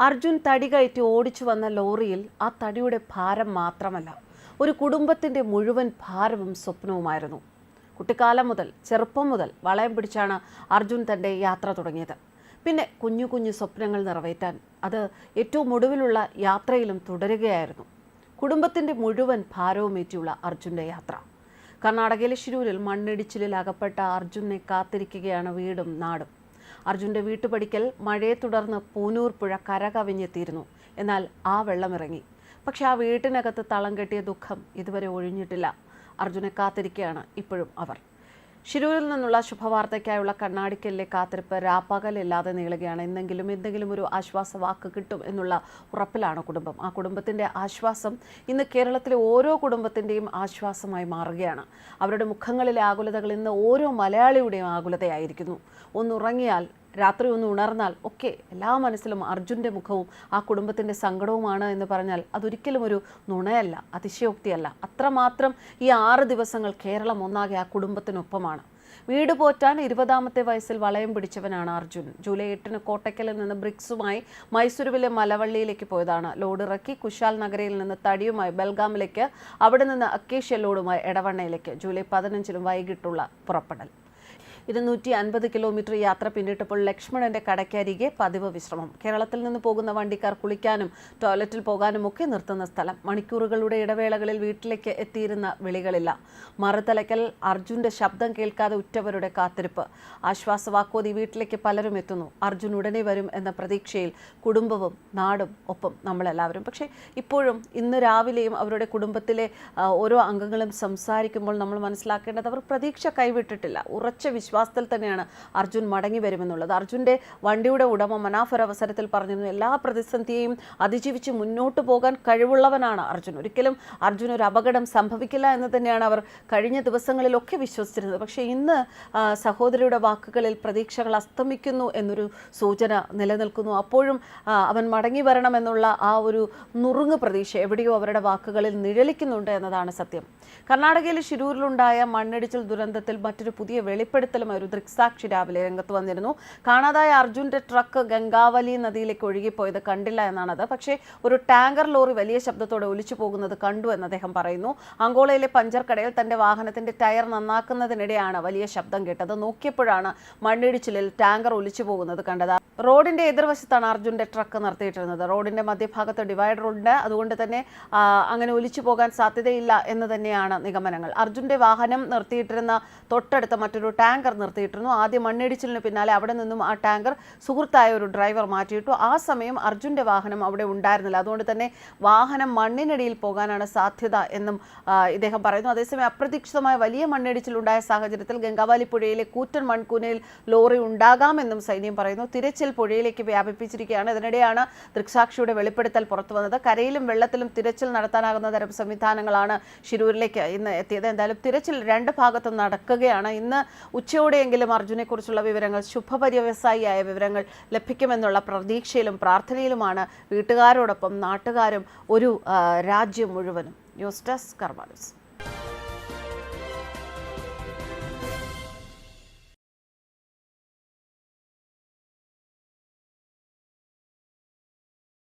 അർജുൻ തടി കയറ്റി ഓടിച്ചു വന്ന ലോറിയിൽ ആ തടിയുടെ ഭാരം മാത്രമല്ല ഒരു കുടുംബത്തിന്റെ മുഴുവൻ ഭാരവും സ്വപ്നവുമായിരുന്നു. കുട്ടിക്കാലം മുതൽ ചെറുപ്പം മുതൽ വളയം പിടിച്ചാണ് അർജുൻ തന്റെ യാത്ര തുടങ്ങിയത്. പിന്നെ കുഞ്ഞു കുഞ്ഞു സ്വപ്നങ്ങൾ നിറവേറ്റാൻ അത് ഏറ്റവും ഒടുവിലുള്ള യാത്രയിലും തുടരുകയായിരുന്നു. കുടുംബത്തിന്റെ മുഴുവൻ ഭാരവും ഏറ്റിയുള്ള അർജുന്റെ യാത്ര. കർണാടകയിലെ ശിരൂരിൽ മണ്ണിടിച്ചിലിൽ അകപ്പെട്ട അർജുനെ കാത്തിരിക്കുകയാണ് വീടും നാടും. അർജുന്റെ വീട്ടുപടിക്കൽ മഴയെ തുടർന്ന് പൂനൂർ പുഴ കരകവിഞ്ഞെത്തിയിരുന്നു. എന്നാൽ ആ വെള്ളമിറങ്ങി. പക്ഷെ ആ വീട്ടിനകത്ത് തളം കെട്ടിയ ദുഃഖം ഇതുവരെ ഒഴിഞ്ഞിട്ടില്ല. അർജുനെ കാത്തിരിക്കുകയാണ് ഇപ്പോഴും അവർ. ശിരൂരിൽ നിന്നുള്ള ശുഭവാർത്തയ്ക്കായുള്ള കണ്ണാടിക്കലിലെ കാത്തിരിപ്പ് രാപ്പകലില്ലാതെ നീളുകയാണ്. എന്തെങ്കിലും എന്തെങ്കിലും ഒരു ആശ്വാസ വാക്ക് കിട്ടും എന്നുള്ള ഉറപ്പിലാണ് കുടുംബം. ആ കുടുംബത്തിന്റെ ആശ്വാസം ഇന്ന് കേരളത്തിലെ ഓരോ കുടുംബത്തിന്റെയും ആശ്വാസമായി മാറുകയാണ്. അവരുടെ മുഖങ്ങളിലെ ആകുലതകൾ ഇന്ന് ഓരോ മലയാളിയുടെയും ആകുലതയായിരിക്കുന്നു. ഒന്നുറങ്ങിയാൽ രാത്രി ഒന്ന് ഉണർന്നാൽ ഒക്കെ എല്ലാ മനസ്സിലും അർജുന്റെ മുഖവും ആ കുടുംബത്തിന്റെ സങ്കടവുമാണ് എന്ന് പറഞ്ഞാൽ അതൊരിക്കലും ഒരു നുണയല്ല അതിശയോക്തിയല്ല. അത്രമാത്രം ഈ ആറ് ദിവസങ്ങൾ കേരളം ഒന്നാകെ ആ കുടുംബത്തിനൊപ്പമാണ്. വീട് പോറ്റാൻ ഇരുപതാമത്തെ വയസ്സിൽ വളയം പിടിച്ചവനാണ് അർജുൻ. ജൂലൈ എട്ടിന് കോട്ടയ്ക്കലിൽ നിന്ന് ബ്രിക്സുമായി മൈസൂരുവിലെ മലവള്ളിയിലേക്ക് പോയതാണ്. ലോഡ് ഇറക്കി കുശാൽ നഗരയിൽ നിന്ന് തടിയുമായി ബൽഗാമിലേക്ക് അവിടെ നിന്ന് അക്കേഷ്യ ലോഡുമായി എടവണ്ണയിലേക്ക്. ജൂലൈ പതിനഞ്ചിനും വൈകിട്ടുള്ള പുറപ്പെടൽ. ഇരുന്നൂറ്റി അൻപത് കിലോമീറ്റർ യാത്ര പിന്നിട്ടപ്പോൾ ലക്ഷ്മണന്റെ കടയ്ക്കരികെ പതിവ് വിശ്രമം. കേരളത്തിൽ നിന്ന് പോകുന്ന വണ്ടിക്കാർ കുളിക്കാനും ടോയ്ലറ്റിൽ പോകാനും ഒക്കെ നിർത്തുന്ന സ്ഥലം. മണിക്കൂറുകളുടെ ഇടവേളകളിൽ വീട്ടിലേക്ക് എത്തിയിരുന്ന വിളികളില്ല. മറുതലയ്ക്കൽ അർജുന്റെ ശബ്ദം കേൾക്കാതെ ഉറ്റവരുടെ കാത്തിരിപ്പ്. ആശ്വാസവാക്കോതി വീട്ടിലേക്ക് പലരും എത്തുന്നു. അർജുൻ ഉടനെ വരും എന്ന പ്രതീക്ഷയിൽ കുടുംബവും നാടും ഒപ്പം നമ്മളെല്ലാവരും. പക്ഷേ ഇപ്പോഴും ഇന്ന് രാവിലെയും അവരുടെ കുടുംബത്തിലെ ഓരോ അംഗങ്ങളും സംസാരിക്കുമ്പോൾ നമ്മൾ മനസ്സിലാക്കേണ്ടത് അവർ പ്രതീക്ഷ കൈവിട്ടിട്ടില്ല. ഉറച്ച വിശ്വാസത്തിൽ തന്നെയാണ് അർജുൻ മടങ്ങി വരുമെന്നുള്ളത്. അർജുന്റെ വണ്ടിയുടെ ഉടമ മനാഫർ അവസരത്തിൽ പറഞ്ഞിരുന്നു എല്ലാ പ്രതിസന്ധിയെയും അതിജീവിച്ച് മുന്നോട്ട് പോകാൻ കഴിവുള്ളവനാണ് അർജുൻ. ഒരിക്കലും അർജുൻ ഒരു അപകടം സംഭവിക്കില്ല എന്ന് തന്നെയാണ് അവർ കഴിഞ്ഞ ദിവസങ്ങളിലൊക്കെ വിശ്വസിച്ചിരുന്നത്. പക്ഷേ ഇന്ന് സഹോദരിയുടെ വാക്കുകളിൽ പ്രതീക്ഷകൾ അസ്തമിക്കുന്നു എന്നൊരു സൂചന നിലനിൽക്കുന്നു. അപ്പോഴും അവൻ മടങ്ങി വരണമെന്നുള്ള ആ ഒരു നുറുങ്ങ് പ്രതീക്ഷ എവിടെയോ അവരുടെ വാക്കുകളിൽ നിഴലിക്കുന്നുണ്ട് എന്നതാണ് സത്യം. കർണാടകയിലെ ശിരൂരിലുണ്ടായ മണ്ണിടിച്ചിൽ ദുരന്തത്തിൽ മറ്റൊരു പുതിയ വെളിപ്പെടുത്തലും ഒരു ദൃക്സാക്ഷി രാവിലെ രംഗത്ത് വന്നിരുന്നു. കാണാതായ അർജുന്റെ ട്രക്ക് ഗംഗാവലി നദിയിലേക്ക് ഒഴുകിപ്പോയത് കണ്ടില്ല എന്നാണത്. പക്ഷേ ഒരു ടാങ്കർ ലോറി വലിയ ശബ്ദത്തോടെ ഒലിച്ചു പോകുന്നത് കണ്ടു എന്ന് അദ്ദേഹം പറയുന്നു. അങ്കോളയിലെ പഞ്ചർ കടയിൽ തന്റെ വാഹനത്തിന്റെ ടയർ നന്നാക്കുന്നതിനിടെയാണ് വലിയ ശബ്ദം കേട്ടത്. നോക്കിയപ്പോഴാണ് മണ്ണിടിച്ചിലിൽ ടാങ്കർ ഒലിച്ചു പോകുന്നത് കണ്ടത്. റോഡിന്റെ എതിർവശത്താണ് അർജുന്റെ ട്രക്ക് നിർത്തിയിട്ടിരുന്നത്. റോഡിന്റെ മധ്യഭാഗത്ത് ഡിവൈഡർ ഉണ്ട്. അതുകൊണ്ട് തന്നെ അങ്ങനെ ഒലിച്ചു പോകാൻ സാധ്യതയില്ല എന്ന് തന്നെയാണ് നിഗമനങ്ങൾ. അർജുന്റെ വാഹനം നിർത്തിയിട്ടിരുന്ന തൊട്ടടുത്ത മറ്റൊരു ടാങ്കർ നിർത്തിയിട്ടിരുന്നു. ആദ്യം മണ്ണിടിച്ചിലിന് പിന്നാലെ അവിടെ നിന്നും ആ ടാങ്കർ സുഹൃത്തായ ഒരു ഡ്രൈവർ മാറ്റിയിട്ടു. ആ സമയം അർജുന്റെ വാഹനം അവിടെ ഉണ്ടായിരുന്നില്ല. അതുകൊണ്ട് തന്നെ വാഹനം മണ്ണിനടിയിൽ പോകാനാണ് സാധ്യത എന്നും ഇദ്ദേഹം പറയുന്നു. അതേസമയം അപ്രതീക്ഷിതമായ വലിയ മണ്ണിടിച്ചിൽ ഉണ്ടായ സാഹചര്യത്തിൽ ഗംഗാവാലി പുഴയിലെ കൂറ്റൻ മൺകൂനയിൽ ലോറി ഉണ്ടാകാമെന്നും സൈന്യം പറയുന്നു. തിരച്ചിൽ പുഴയിലേക്ക് വ്യാപിപ്പിച്ചിരിക്കുകയാണ്. ഇതിനിടെയാണ് ദൃക്സാക്ഷിയുടെ വെളിപ്പെടുത്തൽ പുറത്തു വന്നത്. കരയിലും വെള്ളത്തിലും തിരച്ചിൽ നടത്താനാകുന്ന തരം സംവിധാനങ്ങളാണ് ഷിരൂരിലേക്ക് ഇന്ന് എത്തിയത്. എന്തായാലും തിരച്ചിൽ രണ്ട് ഭാഗത്തും നടക്കുകയാണ്. ഇന്ന് ഉച്ചയോടെയെങ്കിലും അർജുനെക്കുറിച്ചുള്ള വിവരങ്ങൾ ശുഭപര്യവസായിയായ വിവരങ്ങൾ ലഭിക്കുമെന്നുള്ള പ്രതീക്ഷയിലും പ്രാർത്ഥനയിലുമാണ് വീട്ടുകാരോടൊപ്പം നാട്ടുകാരും ഒരു രാജ്യം മുഴുവനും. News desk കർമാനസ്